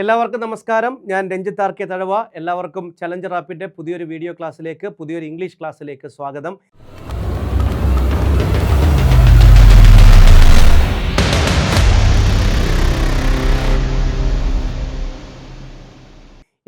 എല്ലാവർക്കും നമസ്കാരം. ഞാൻ രഞ്ജിത്ത് ആർ കെ തഴവ. എല്ലാവർക്കും ചലഞ്ചർ ആപ്പിന്റെ പുതിയൊരു വീഡിയോ ക്ലാസ്സിലേക്ക് പുതിയൊരു ഇംഗ്ലീഷ് ക്ലാസ്സിലേക്ക് സ്വാഗതം.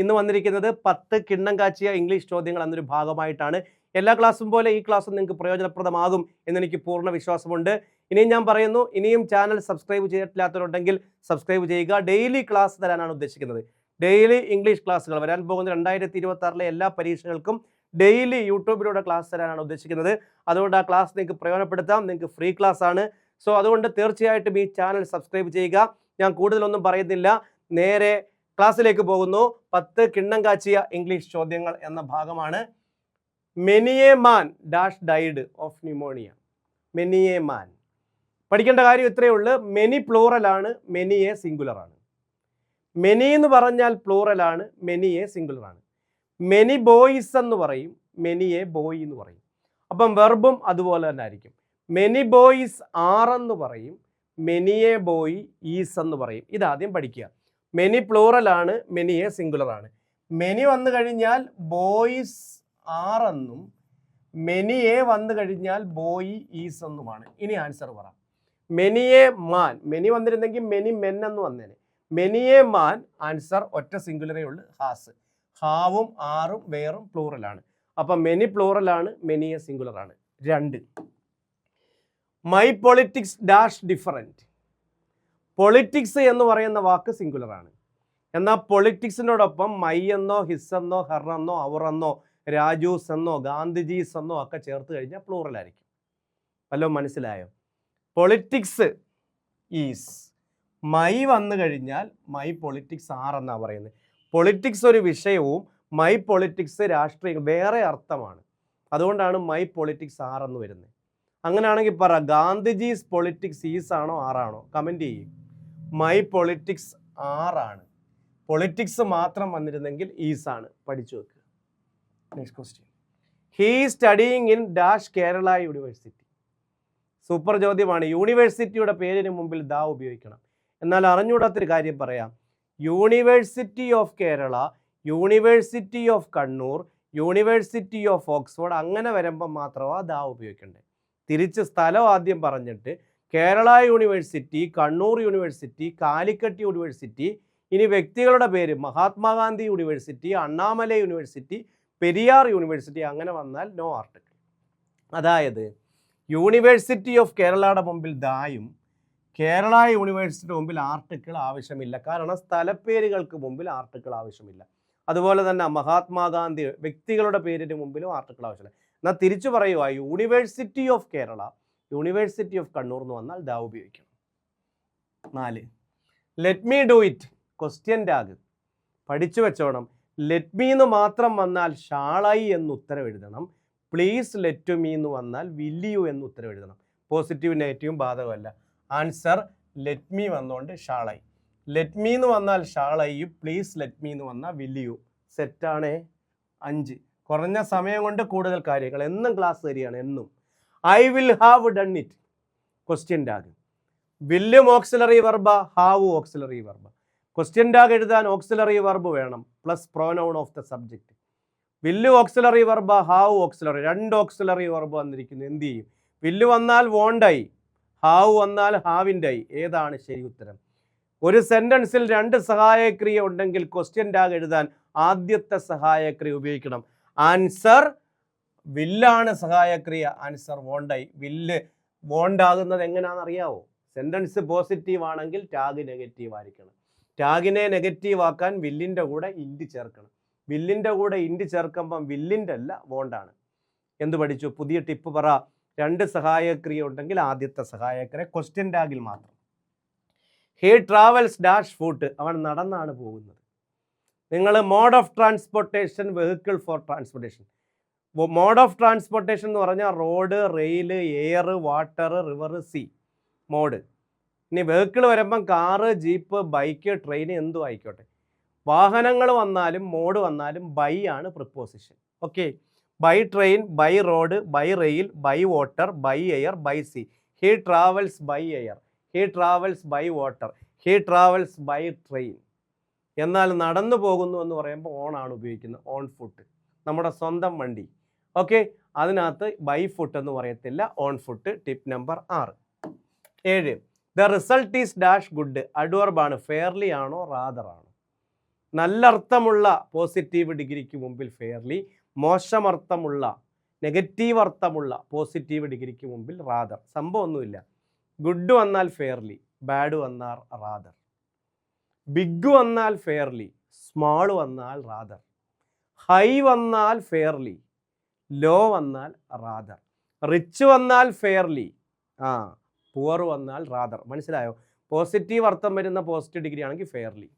ഇന്ന് വന്നിരിക്കുന്നത് പത്ത് കിണ്ണം കാച്ചിയ ഇംഗ്ലീഷ് ചോദ്യങ്ങൾ എന്നൊരു ഭാഗമായിട്ടാണ്. എല്ലാ ക്ലാസ്സും പോലെ ഈ ക്ലാസ്സും നിങ്ങൾക്ക് പ്രയോജനപ്രദമാകും എന്നെനിക്ക് പൂർണ വിശ്വാസമുണ്ട്. ഇനിയും ഞാൻ പറയുന്നു ഇനിയും ചാനൽ സബ്സ്ക്രൈബ് ചെയ്തിട്ടില്ലാത്തവരുണ്ടെങ്കിൽ സബ്സ്ക്രൈബ് ചെയ്യുക. ഡെയിലി ക്ലാസ് തരാനാണ് ഉദ്ദേശിക്കുന്നത്. ഡെയിലി ഇംഗ്ലീഷ് ക്ലാസ്സുകൾ വരാൻ പോകുന്ന രണ്ടായിരത്തി ഇരുപത്തി എല്ലാ പരീക്ഷകൾക്കും ഡെയിലി യൂട്യൂബിലൂടെ ക്ലാസ് തരാനാണ് ഉദ്ദേശിക്കുന്നത്. അതുകൊണ്ട് ആ ക്ലാസ് നിങ്ങൾക്ക് പ്രയോജനപ്പെടുത്താം. നിങ്ങൾക്ക് ഫ്രീ ക്ലാസ് ആണ് സോ അതുകൊണ്ട് തീർച്ചയായിട്ടും ഈ ചാനൽ സബ്സ്ക്രൈബ് ചെയ്യുക. ഞാൻ കൂടുതലൊന്നും പറയുന്നില്ല. നേരെ ക്ലാസ്സിലേക്ക് പോകുന്നു. പത്ത് കിണ്ണം കാച്ചിയ ഇംഗ്ലീഷ് ചോദ്യങ്ങൾ എന്ന ഭാഗമാണ്. Many a man dash died of pneumonia. Many a man. പഠിക്കേണ്ട കാര്യം ഇത്രയേ ഉള്ളൂ. മെനി പ്ലൂറലാണ് മെനിയെ സിംഗുലർ ആണ്. മെനി എന്ന് പറഞ്ഞാൽ പ്ലൂറൽ ആണ് മെനിയെ സിംഗുലർ ആണ്. മെനി ബോയ്സ് എന്ന് പറയും മെനിയെ ബോയ് എന്ന് പറയും. അപ്പം വെർബും അതുപോലെ തന്നെ ആയിരിക്കും. മെനി ബോയ്സ് ആർ എന്ന് പറയും മെനിയെ ബോയ് ഈസ് എന്ന് പറയും. ഇതാദ്യം പഠിക്കുക. മെനി പ്ലൂറൽ ആണ് മെനിയെ സിംഗുലർ ആണ്. മെനി വന്നു കഴിഞ്ഞാൽ ബോയ്സ് ആർ എന്നും മെനിയെ വന്നു കഴിഞ്ഞാൽ ബോയ് ഈസ് എന്നുമാണ് ഇനി ആൻസർ പറ. മെനിയെ മാൻ മെനി വന്നിരുന്നെങ്കിൽ മെനി മെൻ എന്ന് വന്നേനെ. മെനിയെ മാൻ ആൻസർ ഒറ്റ സിംഗുലറേ ഉള്ളു ഹാസ് ഹാവും ആറും വേറും പ്ലൂറലാണ് അപ്പം മെനി പ്ലൂറലാണ് മെനിയെ സിംഗുലർ ആണ്. രണ്ട്. My politics dash different politics എന്ന് പറയുന്ന വാക്ക് സിംഗുലർ ആണ്. എന്നാൽ പൊളിറ്റിക്സിനോടൊപ്പം മൈ എന്നോ ഹിസ് എന്നോ ഹർ എന്നോ അവർ എന്നോ രാജൂസ് എന്നോ ഗാന്ധിജീസ് എന്നോ ഒക്കെ ചേർത്ത് കഴിഞ്ഞാൽ പ്ലൂറലായിരിക്കും വല്ലതും മനസ്സിലായോ? പൊളിറ്റിക്സ് ഈസ് മൈ വന്നു കഴിഞ്ഞാൽ മൈ പൊളിറ്റിക്സ് ആർ എന്നാണ് പറയുന്നത്. പൊളിറ്റിക്സ് ഒരു വിഷയവും മൈ പൊളിറ്റിക്സ് രാഷ്ട്രീയം വേറെ അർത്ഥമാണ്. അതുകൊണ്ടാണ് മൈ പൊളിറ്റിക്സ് ആർ എന്ന് വരുന്നത്. അങ്ങനെയാണെങ്കിൽ പറ ഗാന്ധിജീസ് പൊളിറ്റിക്സ് ഈസ് ആണോ ആറാണോ കമന്റ് ചെയ്യും. മൈ പൊളിറ്റിക്സ് ആറാണ് പൊളിറ്റിക്സ് മാത്രം വന്നിരുന്നെങ്കിൽ ഈസ് ആണ്. പഠിച്ചു വെക്കുക next question he studying in dash Kerala university super ചോദ്യമാണ്. യൂണിവേഴ്സിറ്റിയുടെ പേരിന് മുമ്പിൽ ദാ ഉപയോഗിക്കണം. എന്നാൽ അറിഞ്ഞുകൂടാത്തൊരു കാര്യം പറയാം. University of Kerala university of Kannur university of Oxford അങ്ങനെ വരുമ്പം മാത്രമാണ് ദാ ഉപയോഗിക്കേണ്ടത് തിരിച്ച് സ്ഥലം ആദ്യം പറഞ്ഞിട്ട് Kerala university Kannur university Calicut university ഇനി വ്യക്തികളുടെ പേര് Mahatma Gandhi university Annamalai university Periyar university അങ്ങനെ വന്നാൽ നോ ആർട്ടിക്കിൾ അതായത് യൂണിവേഴ്സിറ്റി ഓഫ് കേരളയുടെ മുമ്പിൽ ദായും കേരള യൂണിവേഴ്സിറ്റിയുടെ മുമ്പിൽ ആർട്ടിക്കിൾ ആവശ്യമില്ല. കാരണം സ്ഥലപ്പേരുകൾക്ക് മുമ്പിൽ ആർട്ടിക്കിൾ ആവശ്യമില്ല. അതുപോലെ തന്നെ മഹാത്മാഗാന്ധി വ്യക്തികളുടെ പേരിന് മുമ്പിലും ആർട്ടിക്കിൾ ആവശ്യമില്ല. എന്നാൽ തിരിച്ചു പറയുക university of Kerala university of Kannur എന്ന് വന്നാൽ ദാ ഉപയോഗിക്കണം. നാല്. Let me do it question tag പഠിച്ചു വെച്ചോണം. ലെറ്റ് മീ എന്ന് മാത്രം വന്നാൽ ഷാളായി എന്ന് ഉത്തരം എഴുതണം. പ്ലീസ് ലെറ്റ് മീ എന്ന് വന്നാൽ വില്ല് യു എന്ന് ഉത്തരം എഴുതണം. പോസിറ്റീവ് നെഗറ്റീവും ബാധകമല്ല. ആൻസർ ലെറ്റ് മീ വന്നുകൊണ്ട് ഷാളായി. ലെറ്റ് മീ എന്ന് വന്നാൽ ഷാളായി. പ്ലീസ് ലെറ്റ് മീ എന്ന് വന്നാൽ വില്ല് യു സെറ്റാണേ അഞ്ച്. കുറഞ്ഞ സമയം കൊണ്ട് കൂടുതൽ കാര്യങ്ങൾ. എന്നും ക്ലാസ് തരികയാണ് എന്നും. I will have done it question tag വില്ലും auxiliary verb have auxiliary verb question tag എഴുതാൻ ഓക്സിലറി വർബ് വേണം plus pronoun of the subject will auxiliary verb have auxiliary രണ്ട് ഓക്സിലറി വർബ് വന്നിരിക്കുന്നു. എന്ത് ചെയ്യും? വില്ല് വന്നാൽ വോണ്ടായി ഹാവ് വന്നാൽ ഹാവിന്റെ ആയി. ഏതാണ് ശരി ഉത്തരം? ഒരു സെന്റൻസിൽ രണ്ട് സഹായക്രിയ ഉണ്ടെങ്കിൽ ക്വസ്റ്റ്യൻ ടാഗ് എഴുതാൻ ആദ്യത്തെ സഹായക്രിയ ഉപയോഗിക്കണം. ആൻസർ വില്ലാണ് സഹായക്രിയ ആൻസർ വോണ്ടായി വില്ല് വോണ്ടാകുന്നത് എങ്ങനെയാണെന്ന് അറിയാവോ സെന്റൻസ് പോസിറ്റീവ് ആണെങ്കിൽ ടാഗ് നെഗറ്റീവ് ആയിരിക്കണം ടാഗിനെ നെഗറ്റീവ് ആക്കാൻ വില്ലിന്റെ കൂടെ ഇൻഡ് ചേർക്കണം. വില്ലിന്റെ കൂടെ ഇൻഡ് ചേർക്കുമ്പം വില്ലിന്റെ അല്ല വോണ്ടാണ്. എന്ത് പഠിച്ചു? പുതിയ ടിപ്പ് പറ. രണ്ട് സഹായക്രിയ ഉണ്ടെങ്കിൽ ആദ്യത്തെ സഹായക്രിയ ക്വസ്റ്റ്യൻ ടാഗിൽ മാത്രം. ഹേ ട്രാവൽസ് ഡാഷ് ഫൂട്ട് അവൻ നടന്നാണ് പോകുന്നത്. നിങ്ങൾ mode of transportation vehicle for transportation mode of transportation എന്ന് പറഞ്ഞാൽ road rail air water river sea mode ഇനി വെഹിക്കിൾ വരുമ്പം കാറ് ജീപ്പ് ബൈക്ക് ട്രെയിൻ എന്തും ആയിക്കോട്ടെ. വാഹനങ്ങൾ വന്നാലും മോഡ് വന്നാലും ബൈ ആണ് preposition okay by train by road by rail by water by air by sea he travels by air he travels by water he travels by train എന്നാൽ നടന്നു പോകുന്നു എന്ന് പറയുമ്പോൾ ഓൺ ആണ് ഉപയോഗിക്കുന്നത്. ഓൺ ഫുട്ട് നമ്മുടെ സ്വന്തം വണ്ടി. ഓക്കെ അതിനകത്ത് ബൈ ഫുട്ട് എന്ന് പറയത്തില്ല. ഓൺ ഫുട്ട് ടിപ്പ് നമ്പർ ആറ്. ഏഴ്. The result is dash good അഡ്വർബാണ് fairly ആണോ? റാദർ ആണോ? നല്ല അർത്ഥമുള്ള പോസിറ്റീവ് ഡിഗ്രിക്ക് മുമ്പിൽ ഫെയർലി മോശമർത്ഥമുള്ള നെഗറ്റീവ് അർത്ഥമുള്ള പോസിറ്റീവ് ഡിഗ്രിക്ക് മുമ്പിൽ റാദർ സംഭവമൊന്നുമില്ല ഗുഡ് വന്നാൽ ഫെയർലി ബാഡ് വന്നാൽ റാദർ ബിഗ് വന്നാൽ ഫെയർലി സ്മാൾ വന്നാൽ റാദർ ഹൈ വന്നാൽ ഫെയർലി ലോ വന്നാൽ റാദർ റിച്ച് വന്നാൽ ഫെയർലി ആ പുവർ വന്നാൽ റാദർ മനസ്സിലായോ? പോസിറ്റീവ് അർത്ഥം വരുന്ന പോസിറ്റീവ് ഡിഗ്രി ആണെങ്കിൽ ഫെയർലി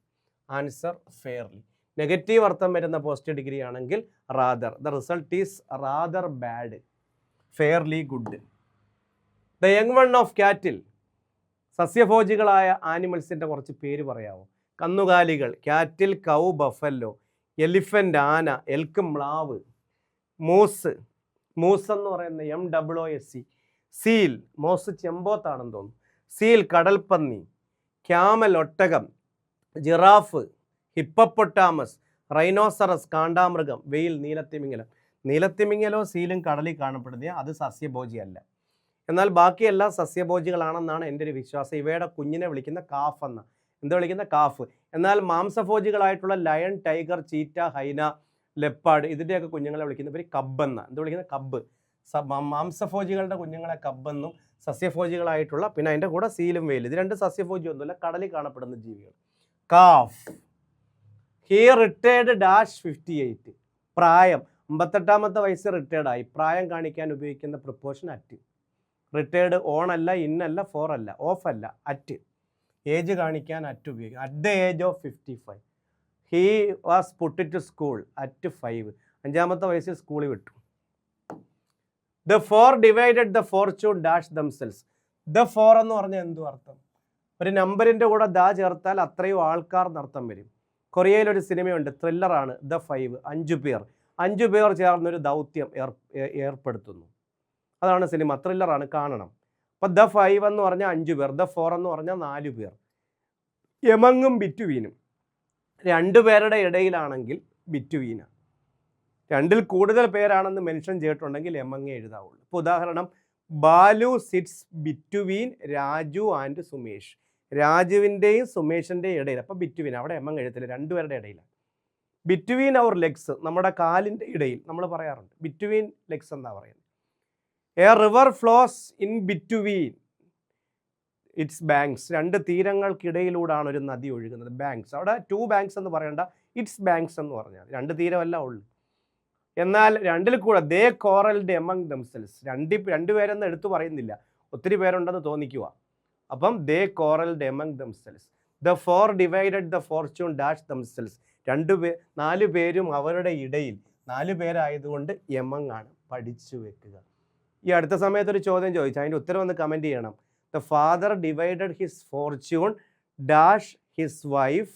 ആൻസർ ഫെയർലി നെഗറ്റീവ് അർത്ഥം വരുന്ന പോസിറ്റീവ് ഡിഗ്രി ആണെങ്കിൽ rather the result is rather bad fairly good the young one of cattle സസ്യഭോജികളായ ആനിമൽസിന്റെ കുറച്ച് പേര് പറയാമോ കന്നുകാലികൾ കാറ്റിൽ കൗ ബഫല്ലോ എലിഫന്റ് ആന എൽക്ക് മ്ലാവ്. മൂസ് മൂസ് എന്ന് പറയുന്ന M W O S C seal moss ചെമ്പോത്താണെന്ന് തോന്നുന്നു. സീൽ കടൽപ്പന്നി ക്യാമൽ ഒട്ടകം ജിറാഫ് ഹിപ്പപ്പൊട്ടാമസ് റൈനോസറസ് കാണ്ടാമൃഗം വെയിൽ നീലത്തിമിംഗലം. നീലത്തിമിംഗലോ സീലും കടലിൽ കാണപ്പെടുന്നത് അത് സസ്യഭോജിയല്ല. എന്നാൽ ബാക്കിയെല്ലാം സസ്യഭോജികളാണെന്നാണ് എന്റെ ഒരു വിശ്വാസം. ഇവയുടെ കുഞ്ഞിനെ വിളിക്കുന്ന കാഫ് എന്ന. എന്താ വിളിക്കുന്ന കാഫ്? എന്നാൽ മാംസഭോജികളായിട്ടുള്ള lion tiger cheetah hyena leopard ഇതിന്റെയൊക്കെ കുഞ്ഞുങ്ങളെ വിളിക്കുന്ന പേര് കബ്ബെന്ന. എന്താ വിളിക്കുന്ന? കബ്ബ്. സ- മാ- മാംസഭോജികളുടെ കുഞ്ഞുങ്ങളെ കബ്ബെന്നും സസ്യഭോജികളായിട്ടുള്ള പിന്നെ അതിന്റെ കൂടെ സീലും വെയിൽ. ഇത് രണ്ട് സസ്യഭോജി ഒന്നുമില്ല കടലിൽ കാണപ്പെടുന്ന ജീവികൾ. Calf. He retired dash fifty eight പ്രായം. അമ്പത്തെട്ടാമത്തെ വയസ്സ് റിട്ടയർഡ് ആയി. പ്രായം കാണിക്കാൻ ഉപയോഗിക്കുന്ന പ്രിപ്പോഷൻ അറ്റ് റിട്ടയർഡ് ഓൺ അല്ല ഇന്നല്ല ഫോർ അല്ല ഓഫ് അല്ല അറ്റ് ഏജ് കാണിക്കാൻ അറ്റ് ഉപയോഗിക്കും. At the age of fifty five he was put to school at five അഞ്ചാമത്തെ വയസ്സിൽ സ്കൂളിൽ വിട്ടു. The four divided the fortune dash damsels the four എന്ന് പറഞ്ഞാൽ എന്തു അർത്ഥം? ഒരു നമ്പറിന്റെ കൂടെ ദ ചേർത്താൽ അത്രയും ആൾക്കാർ നർത്തം വരും. കൊറിയയിൽ ഒരു സിനിമയുണ്ട് ത്രില്ലറാണ് ദ ഫൈവ് അഞ്ചു പേർ. അഞ്ചു പേർ ചേർന്നൊരു ദൗത്യം ഏർ ഏർപ്പെടുത്തുന്നു. അതാണ് സിനിമ ത്രില്ലറാണ് കാണണം. അപ്പം ദ ഫൈവ് എന്ന് പറഞ്ഞാൽ അഞ്ചു പേർ ദ ഫോർ എന്ന് പറഞ്ഞാൽ നാലു പേർ. യമങ്ങും ബിറ്റുവീനും രണ്ടു പേരുടെ ഇടയിലാണെങ്കിൽ ബിറ്റ്വീന രണ്ടിൽ കൂടുതൽ പേരാണെന്ന് മെൻഷൻ ചെയ്തിട്ടുണ്ടെങ്കിൽ എം എങ് എഴുതാവുള്ളൂ. ഇപ്പോൾ ഉദാഹരണം Balu sits between Raju and Sumesh. രാജുവിന്റെയും സുമേഷിന്റെയും ഇടയിൽ അപ്പോൾ ബിറ്റ്വീൻ അവിടെ എം എങ് എഴുത്തില്ല രണ്ടുപേരുടെ ഇടയിലാണ്. ബിറ്റ്വീൻ അവർ ലെഗ്സ് നമ്മുടെ കാലിന്റെ ഇടയിൽ നമ്മൾ പറയാറുണ്ട്. ബിറ്റ്വീൻ ലെഗ്സ് എന്നാണ് പറയുന്നത്. A river flows in between its banks. രണ്ട് തീരങ്ങൾക്കിടയിലൂടെയാണ് ഒരു നദി ഒഴുകുന്നത്. ബാങ്ക്സ്. അവിടെ ടു ബാങ്ക്സ് എന്ന് പറയേണ്ട. ഇറ്റ്സ് ബാങ്ക്സ് എന്ന് പറഞ്ഞാൽ രണ്ട് തീരമല്ല ഉള്ളു. എന്നാൽ രണ്ടിൽ കൂടെ ദേ കോറൽഡ് എമംഗ് ദംസെൽസ്. രണ്ട് രണ്ടുപേരെന്ന് എടുത്തു പറയുന്നില്ല. ഒത്തിരി പേരുണ്ടെന്ന് തോന്നിക്കുക അപ്പം they quarrelled among damsels. The four divided the fortune dash damsels. രണ്ടു പേ നാല് പേരും അവരുടെ ഇടയിൽ. നാല് പേരായതുകൊണ്ട് എമംഗ് ആണ് പഠിച്ചു വെക്കുക. ഈ അടുത്ത സമയത്ത് ഒരു ചോദ്യം ചോദിച്ചു. അതിന്റെ ഉത്തരം ഒന്ന് കമന്റ് ചെയ്യണം. The father divided his fortune dash his wife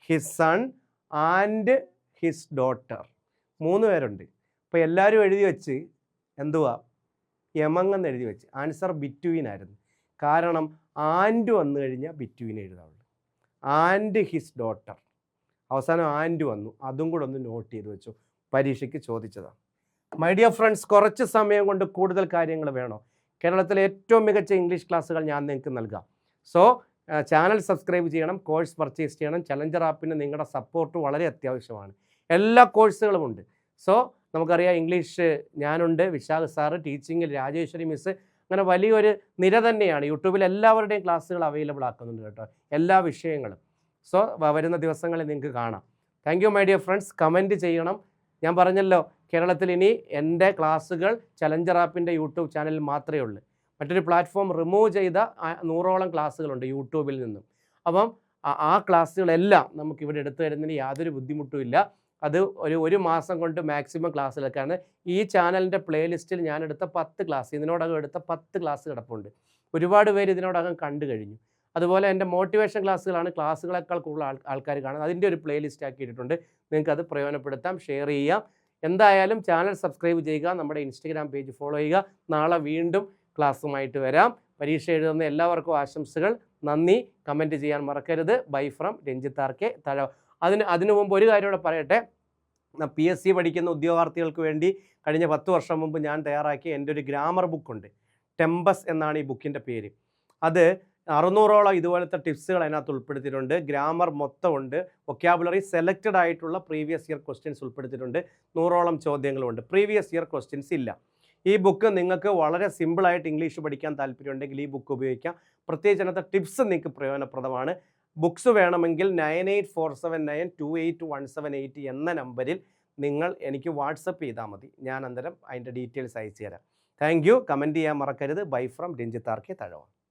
his son and his daughter മൂന്ന് പേരുണ്ട്. അപ്പോൾ എല്ലാവരും എഴുതി വെച്ച് എന്തുവാ? യമങ് എന്ന് എഴുതി വെച്ച്. ആൻസർ ബിറ്റ്വീൻ ആയിരുന്നു. കാരണം ആൻഡ് വന്നു കഴിഞ്ഞാൽ ബിറ്റ്വീൻ എഴുതാവുള്ളൂ. ആൻഡ് ഹിസ് ഡോട്ടർ അവസാനം ആൻഡ് വന്നു. അതും കൂടെ ഒന്ന് നോട്ട് ചെയ്ത് വെച്ചു. പരീക്ഷയ്ക്ക് ചോദിച്ചതാണ്. മൈ ഡിയർ ഫ്രണ്ട്സ് കുറച്ച് സമയം കൊണ്ട് കൂടുതൽ കാര്യങ്ങൾ വേണോ? കേരളത്തിലെ ഏറ്റവും മികച്ച ഇംഗ്ലീഷ് ക്ലാസ്സുകൾ ഞാൻ നിങ്ങൾക്ക് നൽകാം. സോ ചാനൽ സബ്സ്ക്രൈബ് ചെയ്യണം കോഴ്സ് പർച്ചേസ് ചെയ്യണം. ചലഞ്ചർ ആപ്പിന് നിങ്ങളുടെ സപ്പോർട്ട് വളരെ അത്യാവശ്യമാണ്. എല്ലാ കോഴ്സുകളും ഉണ്ട്. സോ നമുക്കറിയാം ഇംഗ്ലീഷ് ഞാനുണ്ട് വിശാഖ് സാറ് ടീച്ചിങ്ങിൽ രാജേശ്വരി മിസ് അങ്ങനെ വലിയൊരു നിര തന്നെയാണ്. യൂട്യൂബിൽ എല്ലാവരുടെയും ക്ലാസ്സുകൾ അവൈലബിൾ ആക്കുന്നുണ്ട് കേട്ടോ. എല്ലാ വിഷയങ്ങളും. സോ വരുന്ന ദിവസങ്ങളിൽ നിങ്ങൾക്ക് കാണാം. Thank you my dear friends comment ചെയ്യണം. ഞാൻ പറഞ്ഞല്ലോ കേരളത്തിൽ ഇനി എന്റെ ക്ലാസ്സുകൾ ചലഞ്ചർ ആപ്പിന്റെ യൂട്യൂബ് ചാനലിൽ മാത്രമേ ഉള്ളൂ. മറ്റൊരു പ്ലാറ്റ്ഫോം റിമൂവ് ചെയ്ത നൂറോളം ക്ലാസ്സുകളുണ്ട് യൂട്യൂബിൽ നിന്നും. അപ്പം ആ- ആ ക്ലാസ്സുകളെല്ലാം നമുക്ക് ഇവിടെ എടുത്തു തരുന്നതിന് യാതൊരു ബുദ്ധിമുട്ടുമില്ല അത് ഒരു ഒരു മാസം കൊണ്ട് മാക്സിമം ക്ലാസ്സിലൊക്കെയാണ് ഈ ചാനലിന്റെ പ്ലേലിസ്റ്റിൽ ഞാൻ എടുത്ത പത്ത് ക്ലാസ് ഇതിനോടകം എടുത്ത പത്ത് ക്ലാസ് കിടപ്പുണ്ട്. ഒരുപാട് പേര് ഇതിനോടകം കണ്ടു കഴിഞ്ഞു. അതുപോലെ എന്റെ മോട്ടിവേഷൻ ക്ലാസ്സുകളാണ്. ക്ലാസ്സുകളെക്കാൾ കൂടുതൽ ആൾ ആൾക്കാർ കാണുന്നത്. അതിന്റെ ഒരു പ്ലേലിസ്റ്റ് ആക്കിയിട്ടുണ്ട് നിങ്ങൾക്ക് അത് പ്രയോജനപ്പെടുത്താം ഷെയർ ചെയ്യാം. എന്തായാലും ചാനൽ സബ്സ്ക്രൈബ് ചെയ്യുക നമ്മുടെ ഇൻസ്റ്റഗ്രാം പേജ് ഫോളോ ചെയ്യുക. നാളെ വീണ്ടും ക്ലാസ്സുമായിട്ട് വരാം. പരീക്ഷ എഴുതുന്ന എല്ലാവർക്കും ആശംസകൾ. നന്ദി. കമന്റ് ചെയ്യാൻ മറക്കരുത്. Bye from Ranjith R K Thazhava അതിന് അതിനു മുമ്പ് ഒരു കാര്യം കൂടെ പറയട്ടെ. പി എസ് സി പഠിക്കുന്ന ഉദ്യോഗാർത്ഥികൾക്ക് വേണ്ടി കഴിഞ്ഞ പത്ത് വർഷം മുമ്പ് ഞാൻ തയ്യാറാക്കിയ എന്റെ ഒരു ഗ്രാമർ ബുക്കുണ്ട് ടെമ്പസ് എന്നാണ് ഈ ബുക്കിന്റെ പേര്. അത് അറുന്നൂറോളം ഇതുപോലത്തെ ടിപ്സുകൾ അതിനകത്ത് ഉൾപ്പെടുത്തിയിട്ടുണ്ട്. ഗ്രാമർ മൊത്തമുണ്ട്. വൊക്കാബുലറി സെലക്റ്റഡ് ആയിട്ടുള്ള പ്രീവിയസ് ഇയർ ക്വസ്റ്റ്യൻസ് ഉൾപ്പെടുത്തിയിട്ടുണ്ട്. നൂറോളം ചോദ്യങ്ങളുമുണ്ട് പ്രീവിയസ് ഇയർ ക്വസ്റ്റ്യൻസ് ഇല്ല. ഈ ബുക്ക് നിങ്ങൾക്ക് വളരെ സിമ്പിളായിട്ട് ഇംഗ്ലീഷ് പഠിക്കാൻ താല്പര്യമുണ്ടെങ്കിൽ ഈ ബുക്ക് ഉപയോഗിക്കാം. പ്രത്യേകിച്ച് അതിനകത്ത് ടിപ്സ് നിങ്ങൾക്ക് പ്രയോജനപ്രദമാണ്. ബുക്സ് വേണമെങ്കിൽ nine eight four seven nine two eight one seven eight എന്ന നമ്പറിൽ നിങ്ങൾ എനിക്ക് വാട്സപ്പ് ചെയ്താൽ മതി. ഞാൻ അന്നേരം അതിന്റെ ഡീറ്റെയിൽസ് അയച്ചു തരാം. Thank you. കമന്റ് ചെയ്യാൻ മറക്കരുത്. Bye from രഞ്ജിത്താർക്കെ തഴവാണ്